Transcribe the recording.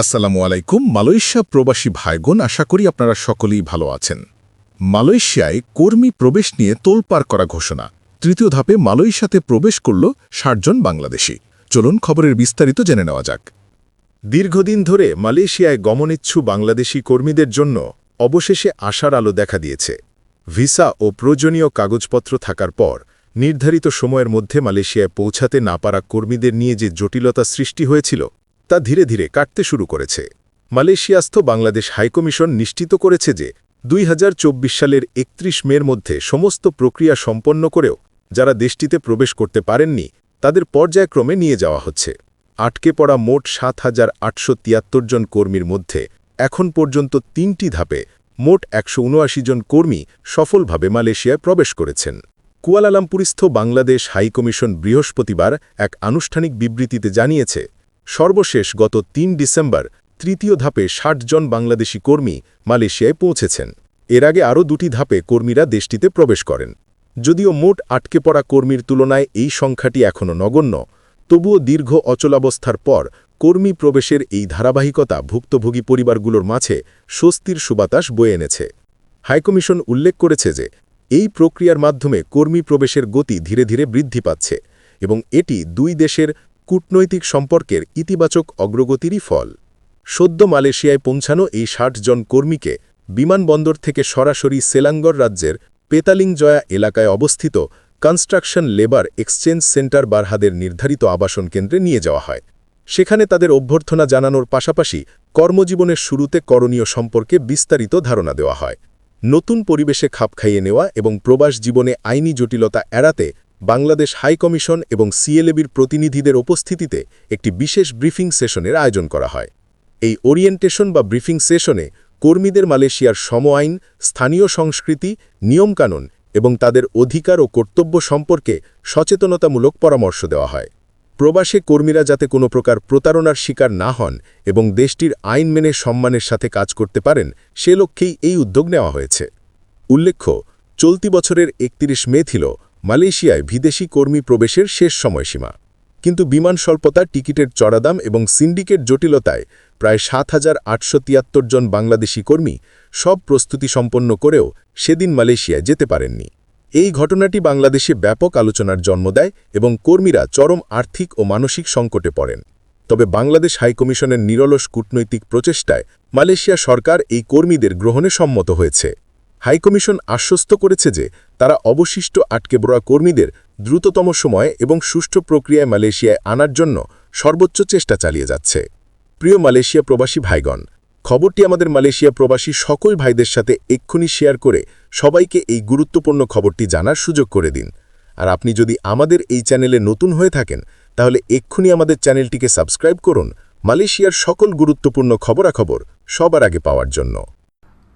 আসসালামু আলাইকুম, মালয়েশিয়া প্রবাসী ভাইগণ, আশা করি আপনারা সকলেই ভালো আছেন। মালয়েশিয়ায় কর্মী প্রবেশ নিয়ে তোলপাড় করা ঘোষণা। তৃতীয় ধাপে মালয়েশিয়াতে প্রবেশ করল ষাটজন বাংলাদেশি। চলুন খবরের বিস্তারিত জেনে নেওয়া যাক। দীর্ঘদিন ধরে মালয়েশিয়ায় গমনেচ্ছু বাংলাদেশি কর্মীদের জন্য অবশেষে আশার আলো দেখা দিয়েছে। ভিসা ও প্রয়োজনীয় কাগজপত্র থাকার পর নির্ধারিত সময়ের মধ্যে মালয়েশিয়ায় পৌঁছাতে না পারা কর্মীদের নিয়ে যে জটিলতা সৃষ্টি হয়েছিল তা ধীরে ধীরে কাটতে শুরু করেছে। মালয়েশিয়াস্থ বাংলাদেশ হাইকমিশন নিশ্চিত করেছে যে, দুই হাজার চব্বিশ সালের একত্রিশ মের মধ্যে সমস্ত প্রক্রিয়া সম্পন্ন করেও যারা দেশটিতে প্রবেশ করতে পারেননি, তাদের পর্যায়ক্রমে নিয়ে যাওয়া হচ্ছে। আটকে পড়া মোট সাত হাজার আটশো তিয়াত্তর জন কর্মীর মধ্যে এখন পর্যন্ত তিনটি ধাপে মোট একশো উনআশি জন কর্মী সফলভাবে মালয়েশিয়ায় প্রবেশ করেছেন। কুয়ালালামপুরিস্থ বাংলাদেশ হাইকমিশন বৃহস্পতিবার এক আনুষ্ঠানিক বিবৃতিতে জানিয়েছে সর্বশেষ গত তিন ডিসেম্বর তৃতীয় ধাপে ষাট জন বাংলাদেশি কর্মী মালয়েশিয়ায় পৌঁছেছেন। এর আগে আরও দুটি ধাপে কর্মীরা দেশটিতে প্রবেশ করেন। যদিও মোট আটকে পড়া কর্মীর তুলনায় এই সংখ্যাটি এখনও নগণ্য, তবুও দীর্ঘ অচলাবস্থার পর কর্মী প্রবেশের এই ধারাবাহিকতা ভুক্তভোগী পরিবারগুলোর মাঝে স্বস্তির সুবাতাস বয়ে এনেছে। হাইকমিশন উল্লেখ করেছে যে, এই প্রক্রিয়ার মাধ্যমে কর্মী প্রবেশের গতি ধীরে ধীরে বৃদ্ধি পাচ্ছে এবং এটি দুই দেশের কূটনৈতিক সম্পর্কের ইতিবাচক অগ্রগতিরই ফল। সদ্য মালয়েশিয়ায় পৌঁছানো এই ষাট জন কর্মীকে বিমানবন্দর থেকে সরাসরি সেলাঙ্গর রাজ্যের পেতালিংজয়া এলাকায় অবস্থিত কনস্ট্রাকশন লেবার এক্সচেঞ্জ সেন্টার বারহাদের নির্ধারিত আবাসন কেন্দ্রে নিয়ে যাওয়া হয়। সেখানে তাদের অভ্যর্থনা জানানোর পাশাপাশি কর্মজীবনের শুরুতে করণীয় সম্পর্কে বিস্তারিত ধারণা দেওয়া হয়। নতুন পরিবেশে খাপ খাইয়ে নেওয়া এবং প্রবাস জীবনে আইনি জটিলতা এড়াতে বাংলাদেশ হাইকমিশন এবং সিএলএবির প্রতিনিধিদের উপস্থিতিতে একটি বিশেষ ব্রিফিং সেশনের আয়োজন করা হয়। এই ওরিয়েন্টেশন বা ব্রিফিং সেশনে কর্মীদের মালয়েশিয়ার সম আইন স্থানীয় সংস্কৃতি, নিয়মকানুন এবং তাদের অধিকার ও কর্তব্য সম্পর্কে সচেতনতামূলক পরামর্শ দেওয়া হয়। প্রবাসে কর্মীরা যাতে কোনো প্রকার প্রতারণার শিকার না হন এবং দেশটির আইন মেনে সম্মানের সাথে কাজ করতে পারেন, সে লক্ষ্যেই এই উদ্যোগ নেওয়া হয়েছে। উল্লেখ্য, চলতি বছরের একত্রিশ মে ছিল মালয়েশিয়ায় বিদেশি কর্মী প্রবেশের শেষ সময়সীমা। কিন্তু বিমান স্বল্পতা, টিকিটের চড়া দাম এবং সিন্ডিকেট জটিলতায় প্রায় সাত হাজার আটশো তিয়াত্তর জন বাংলাদেশি কর্মী সব প্রস্তুতি সম্পন্ন করেও সেদিন মালয়েশিয়ায় যেতে পারেননি। এই ঘটনাটি বাংলাদেশে ব্যাপক আলোচনার জন্ম দেয় এবং কর্মীরা চরম আর্থিক ও মানসিক সংকটে পড়েন। তবে বাংলাদেশ হাইকমিশনের নিরলস কূটনৈতিক প্রচেষ্টায় মালয়েশিয়া সরকার এই কর্মীদের গ্রহণে সম্মত হয়েছে। হাইকমিশন আশ্বস্ত করেছে যে তারা অবশিষ্ট আটকে পড়া কর্মীদের দ্রুততম সময়ে এবং সুষ্ঠু প্রক্রিয়ায় মালয়েশিয়ায় আনার জন্য সর্বোচ্চ চেষ্টা চালিয়ে যাচ্ছে। প্রিয় মালয়েশিয়া প্রবাসী ভাইগণ, খবরটি আমাদের মালয়েশিয়া প্রবাসী সকল ভাইদের সাথে এক্ষুনি শেয়ার করে সবাইকে এই গুরুত্বপূর্ণ খবরটি জানার সুযোগ করে দিন। আর আপনি যদি আমাদের এই চ্যানেলে নতুন হয়ে থাকেন, তাহলে এক্ষুনি আমাদের চ্যানেলটিকে সাবস্ক্রাইব করুন মালয়েশিয়ার সকল গুরুত্বপূর্ণ খবরাখবর সবার আগে পাওয়ার জন্য।